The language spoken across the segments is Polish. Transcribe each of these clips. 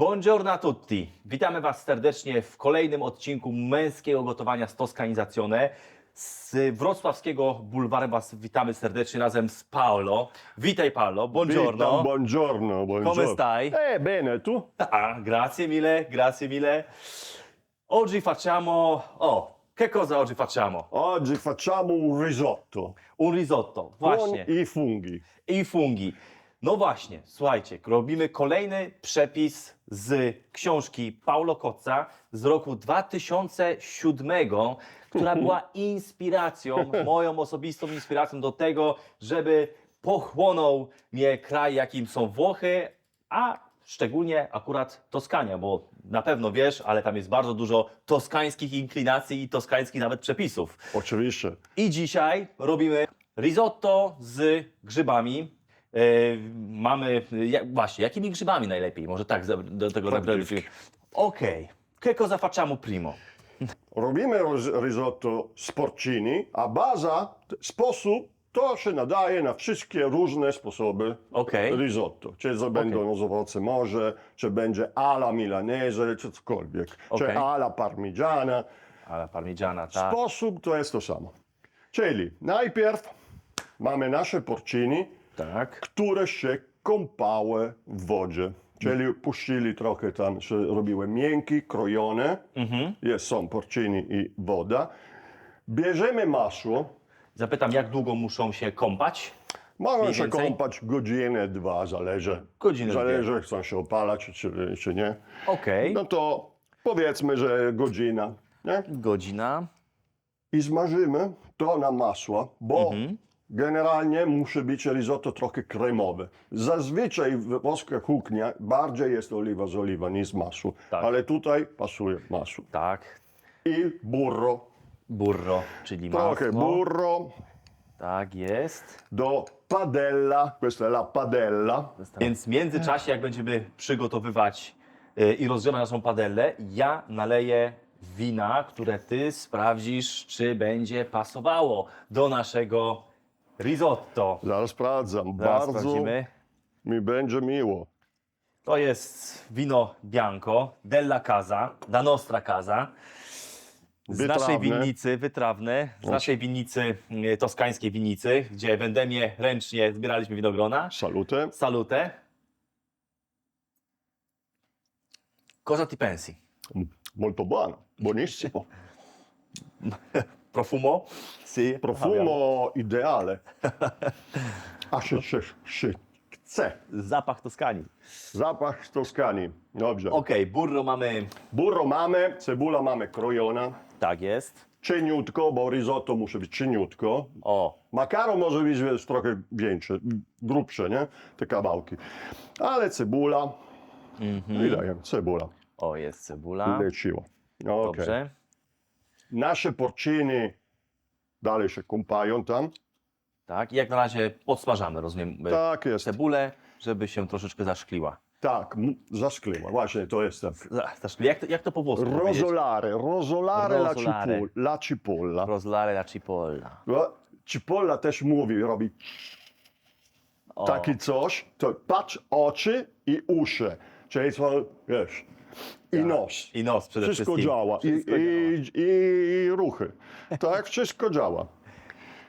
Buongiorno a tutti. Witamy Was serdecznie w kolejnym odcinku męskiego gotowania z Toskanizazione. Z wrocławskiego bulwaru Was witamy serdecznie razem z Paolo. Witaj Paolo, buongiorno. Witam, buongiorno, buongiorno. Come stai? Eh, bene, tu? Ah, grazie mille, grazie mille. Oggi facciamo... Oh, che cosa oggi facciamo? Oggi facciamo un risotto Un risotto, właśnie. con i funghi. i fungi. No właśnie, słuchajcie, robimy kolejny przepis z książki Paulo Kotza z roku 2007, która była inspiracją, moją osobistą inspiracją do tego, żeby pochłonął mnie kraj, jakim są Włochy, a szczególnie akurat Toskania, bo na pewno wiesz, ale tam jest bardzo dużo toskańskich inklinacji i toskańskich nawet przepisów. Oczywiście. I dzisiaj robimy risotto z grzybami. E, mamy, właśnie, jakimi grzybami najlepiej? Może tak do tego zabrać. Okej, che cosa facciamo primo? Robimy ris- risotto z porcini, a baza, t- sposób, to się nadaje na wszystkie różne sposoby Okej. risotto. Czy to będą z owoce morze, czy będzie ala milanese, czy cokolwiek. Okej. Czy ala parmigiana. Ale parmigiana, tak. Sposób to jest to samo. Czyli najpierw mamy nasze porcini, Tak. które się kąpały w wodzie. Czyli puścili trochę tam, się robiły miękkie, krojone. Jest, są porcini i woda. Bierzemy masło. Zapytam, jak długo muszą się kąpać? Mogą się więcej? kąpać godzinę, dwa, zależy. Godzinę, Zależy, chcą się opalać, czy, czy nie. Okej. No to powiedzmy, że godzina. Nie? Godzina. I zmarzymy to na masło, bo Mhm. Generalnie musi być risotto trochę kremowe. Zazwyczaj w włoska kuchnia bardziej jest oliwa z oliwa niż masło, Tak. ale tutaj pasuje masło. Tak. I burro, Burro, czyli trochę masło. burro Tak jest. do padella, questa è la padella. Więc w międzyczasie, jak będziemy przygotowywać y, i rozgrzewać naszą padellę, ja naleję wina, które ty sprawdzisz, czy będzie pasowało do naszego risotto. Zaraz sprawdzam, Zaraz bardzo sprawdzimy. mi będzie miło. To jest wino bianco della casa, da nostra casa. Z Wytrawne. naszej winnicy, wytrawne, z naszej winnicy, y, toskańskiej winnicy, gdzie w Endemie ręcznie zbieraliśmy winogrona. Salute. Salute. Cosa ti pensi? Molto buono, buonissimo. Profumo? Sì. Profumo ideale. A się, się, się chce. Zapach Toskanii. Zapach z Toskanii. Dobrze. Okej, burro mamy. Burro mamy, cebula mamy krojona. Tak jest. Cieniutko, bo risotto musi być cieniutko. O, Makaron może być wiesz, trochę większe, grubsze, nie? Te kawałki. Ale cebula. I daję, cebula. o jest cebula. Leciło. Okay. Dobrze. Nasze porciny dalej się kąpają tam. Tak, i jak na razie podsmażamy, rozumiem, e, Tak jest. cebulę, żeby się troszeczkę zaszkliła. Tak, m- zaszkliła. Właśnie to jest tak. Za- Zaszkli. Jak to, jak to po włosku powiedzieć? Rosolare, rosolare, La, Rosolare. cipu, la cipolla. Roslare la cipolla. No, Cipolla też mówi, robi O, taki coś, to patrz oczy i uszy. Czyli są, wiesz, i nos. I nos przede Wszystko wszystkim. działa. I, Wszystko i, działa. I, ruchy. Tak, wszystko działa.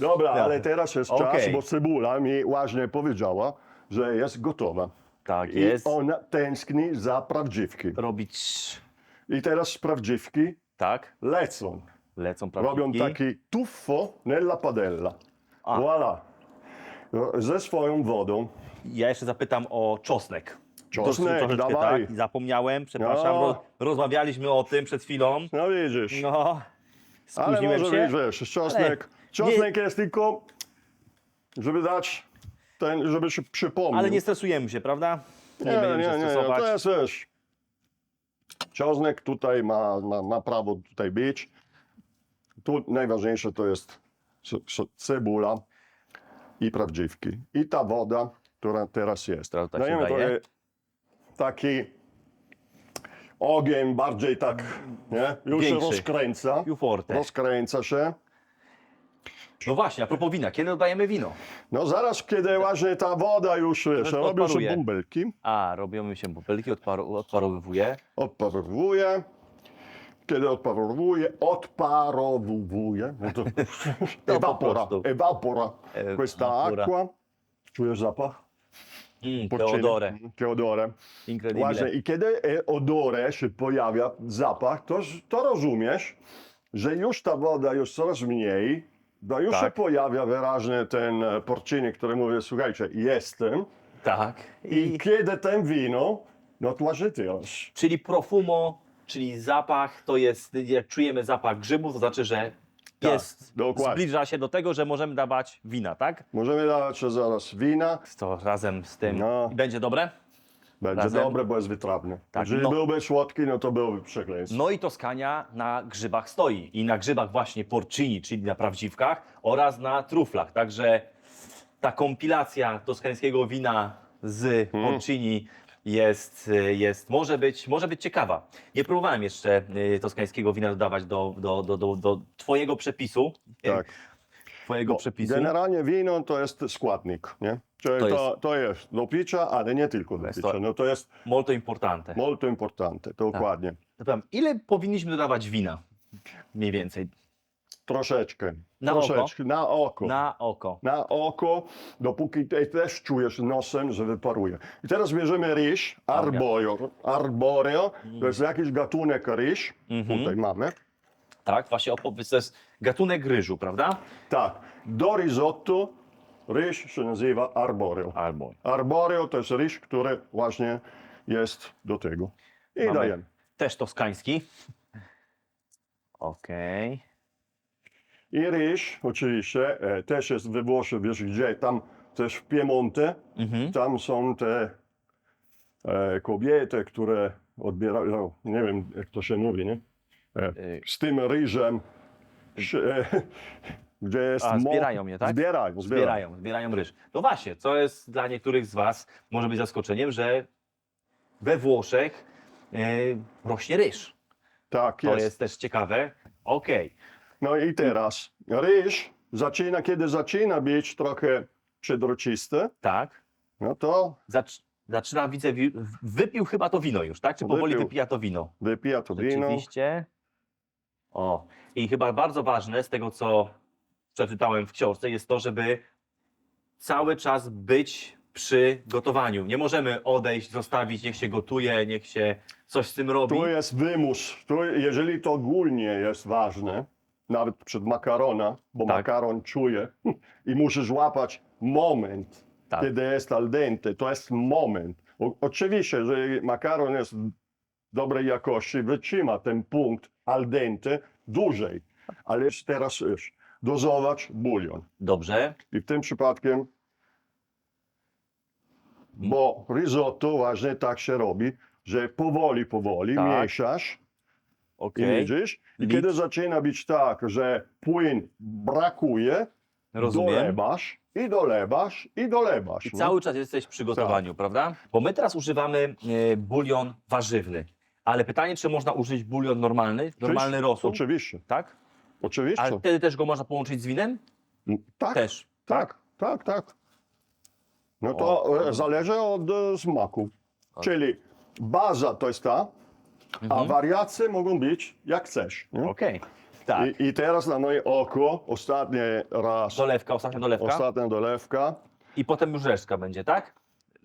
Dobra, ale teraz jest czas, Okej. bo cebula mi ładnie powiedziała, że jest gotowa. Tak I jest. ona tęskni za prawdziwki. Robić I teraz prawdziwki tak, lecą. lecą prawdziwki. Robią taki tuffo nella padella. A. Voilà. Ze swoją wodą. Ja jeszcze zapytam o czosnek. Czosnek, Troszeczkę, dawaj. Tak, zapomniałem, przepraszam. No. Ro, rozmawialiśmy o tym przed chwilą. No widzisz. No, Ale spóźniłem może się. wiesz, czosnek. Ale Czosnek jest tylko, żeby dać ten, żeby się przypomniał. Ale nie stresujemy się, prawda? Nie, nie, nie, będziemy nie, się nie, stresować. to jest, wiesz, czosnek tutaj ma, ma, ma prawo tutaj być. Tu najważniejsze to jest ce- ce- cebula i prawdziwki. I ta woda, która teraz jest. Która tutaj się Dajemy daje. trochę taki ogień bardziej tak, nie? Już się Większy. rozkręca. Più forte. Rozkręca się. No właśnie, a propos wina, kiedy dodajemy wino? No zaraz, kiedy właśnie ta woda już, wiesz, To robią się odparuje. bąbelki, A, robią się bąbelki, odparu, odparowywuje. odparowuje. Kiedy odparowuje, odparowuje, no to po evapora, prostu. evapora E, questa acqua. Czujesz zapach? Mm, Che odore. incredibile. Właśnie, i kiedy e, odore się pojawia, zapach, to, to rozumiesz, że już ta woda już coraz mniej, no już Tak. się pojawia wyraźnie ten e, porcini, który mówi, słuchajcie, jestem. Tak. I, I, kiedy ten wino, no to też. czyli profumo, czyli zapach, to jest, jak czujemy zapach grzybów, to znaczy, że Tak, jest, dokładnie. zbliża się do tego, że możemy dawać wina, tak? Możemy dawać zaraz wina, To razem z tym No. i będzie dobre? będzie Razem. dobre, bo jest wytrawny. Tak, Jeżeli no. byłby słodki, no to byłby przekleństwo. No i Toskania na grzybach stoi. I na grzybach właśnie porcini, czyli na prawdziwkach oraz na truflach. Także ta kompilacja toskańskiego wina z Hmm. porcini jest, jest może, być, może być ciekawa. Nie próbowałem jeszcze y, toskańskiego wina dodawać do, do, do, do, do twojego przepisu. Tak. Twojego Bo przepisu. Generalnie wino to jest składnik, nie? Czyli To to, jest- to, jest do picia, ale nie tylko do picia. No to jest Molto importante. molto importante, dokładnie. Zapytam, ile powinniśmy dodawać wina? Mniej więcej. Troszeczkę. Na troszeczkę, na oko. Na oko. Na oko, dopóki te, też czujesz nosem, że wyparuje. I teraz bierzemy ryż, arborio. Arborio, to jest jakiś gatunek ryż, Mhm. tutaj mamy. Tak, właśnie opowiedz, to jest gatunek ryżu, prawda? Tak, do risotto ryż się nazywa arborio. Albo. Arborio to jest ryż, który właśnie jest do tego. I Mamy dajemy. Też toskański. Okej. I ryż oczywiście e, też jest we Włoszech, wiesz gdzie, tam też w Piemonte, Mhm. tam są te e, kobiety, które odbierają, no, nie wiem jak to się mówi, nie? E, Y, z tym ryżem, sz- e, gdzie jest A, mo- zbierają je, tak? Zbierają, zbierają. Zbierają, zbierają ryż. No właśnie, co jest dla niektórych z Was może być zaskoczeniem, że we Włoszech e, rośnie ryż. Tak To jest. jest też ciekawe. Okej. No i teraz ryż zaczyna, kiedy zaczyna być trochę przezroczysty, Tak. no to Zacz, zaczyna, widzę, wi- wypił chyba to wino już, tak? Czy powoli Wypił. wypija to wino? wypija to wino. Rzeczywiście. O, i chyba bardzo ważne z tego, co przeczytałem w książce, jest to, żeby cały czas być przy gotowaniu. Nie możemy odejść, zostawić, niech się gotuje, niech się coś z tym robi. Tu jest wymus. Tu, jeżeli to ogólnie jest ważne, nawet przed makarona, bo Tak. makaron czuje i musisz łapać moment, Tak. kiedy jest al dente, to jest moment. O, oczywiście, że makaron jest dobrej jakości, wytrzyma ten punkt al dente dłużej, ale już teraz już dozować bulion. Dobrze. I w tym przypadkiem, bo risotto właśnie tak się robi, że powoli, powoli Tak. mieszasz i Okej. widzisz. I Licz. kiedy zaczyna być tak, że płyn brakuje, Rozumiem. dolewasz i dolewasz i dolewasz. I nie? cały czas jesteś przy gotowaniu, prawda? Bo my teraz używamy e, bulion warzywny. Ale pytanie, czy można użyć bulion normalny, normalny rosół, Oczywiście, tak? oczywiście. Ale wtedy też go można połączyć z winem? Tak, Też. tak, tak, tak. No to O. e, zależy od e, smaku. Tak. Czyli baza to jest ta, a Mhm. wariacje mogą być jak chcesz. Nie? Okej. Tak. I, I teraz na moje oko, ostatni raz, Dolewka, ostatnia dolewka. ostatnia dolewka. I potem już resztka będzie, tak?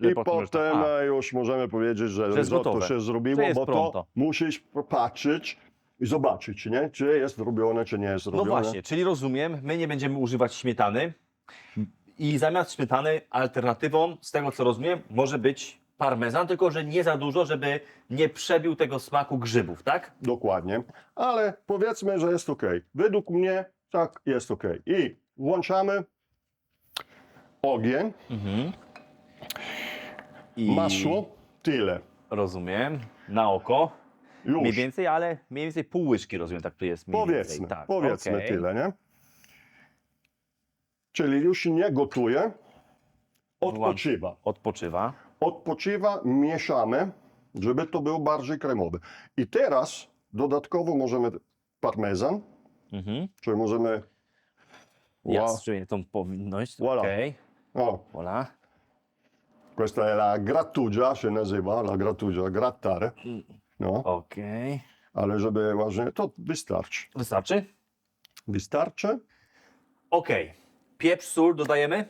I Potem już potem A, e, już możemy powiedzieć, że, jest risotto gotowe. się zrobiło, jest bo pronto. to musisz patrzeć i zobaczyć, nie? czy jest zrobione, czy nie jest No zrobione. właśnie, czyli rozumiem, my nie będziemy używać śmietany i zamiast śmietany alternatywą, z tego co rozumiem, może być parmezan, tylko że nie za dużo, żeby nie przebił tego smaku grzybów, tak? Dokładnie, ale powiedzmy, że jest ok. Według mnie tak jest ok. I włączamy ogień, Mhm. I masło, tyle. Rozumiem, na oko. Mniej Już, więcej, ale mniej więcej pół łyżki rozumiem, tak tu jest mniej powiedzmy, więcej. Tak, powiedzmy okej. tyle, nie? Czyli już nie gotuje, odpoczywa. Odpoczywa. Odpoczywa, mieszamy, żeby to był bardziej kremowy. I teraz dodatkowo możemy parmezan, Mhm. czyli możemy Ja Wow. czuję tą powinność. Voilà. Okej. Voilà. questa è la grattugia, się nazywa, la grattugia, grattare. No, Okej. ale żeby właśnie, to wystarczy. Wystarczy? Wystarczy. Okej. Pieprz, sól dodajemy?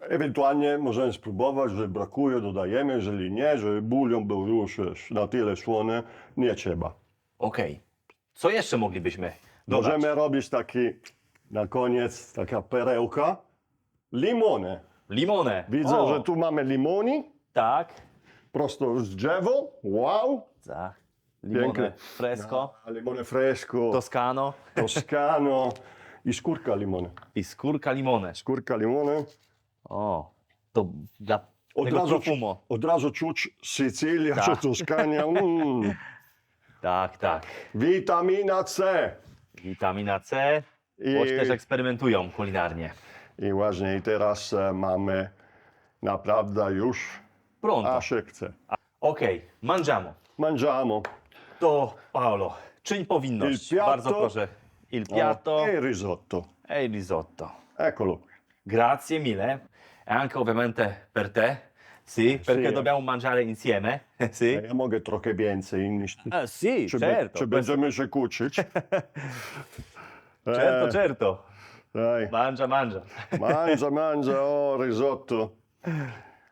Ewentualnie możemy spróbować, że brakuje, dodajemy, jeżeli nie, żeby bulion był już na tyle słony, nie trzeba. Okej. Co jeszcze moglibyśmy dodać? Możemy robić taki, na koniec, taka perełka, limony. Limonę. Widzę, O, że tu mamy limoni, Tak. prosto z drzewo, wow. Tak. Limonę Piękne. fresco, A limone fresco, toscano toscano i skórka limony. i skórka limone. Skórka limony. O, to dla Od tego razu, profumo. od razu czuć Sycylia Tak. czy Toskania. Mm. Tak, tak. Witamina C. Witamina C. I, też eksperymentują kulinarnie. I właśnie i teraz e, mamy naprawdę już, Pronto. a się chce. Okej, mangiamo. Mangiamo. To Paolo, czyń powinność. Il piatto. Bardzo proszę. Il piatto E risotto. e risotto. Eccolo. Grazie mille. E anche ovviamente per te. Sì, perché Sì. dobbiamo mangiare insieme. sì. Mogę trochę więcej niż ty. Ah, sì, be- certo. czy będziemy się kłócić? Certo, Eh, certo. Daj. Mangia, mangia. Mangia, mangia, o risotto.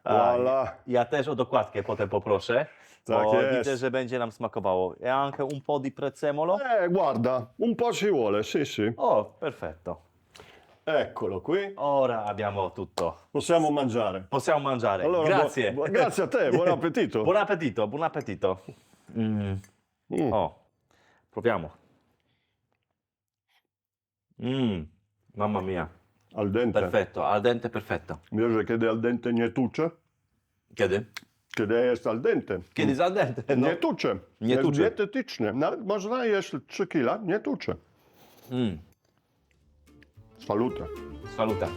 Voilà. Ja też o dokładkę potem poproszę. Tak bo jest. widzę, że będzie nam smakowało. E anche un po' di prezzemolo. Eh, guarda, un po' ci vuole, sì, sì. Oh, perfetto. Eccolo qui. Ora abbiamo tutto. Possiamo mangiare. Possiamo mangiare. Allora, Grazie. bu- bu- grazie a te, buon appetito. Buon appetito, buon appetito. Mm. Mm. O, proviamo. Mm. Mamma mia, Al dente. perfetto, al dente perfetto. Wiesz, że kiedy al dente nie tucze? Kiedy? Kiedy jest al dente. Kiedy jest al dente? No. Nie tucze. Nie tucze. dietetyczne. Nawet można jeść 3 kila, nie tucze. Mm. Saluta. Saluta.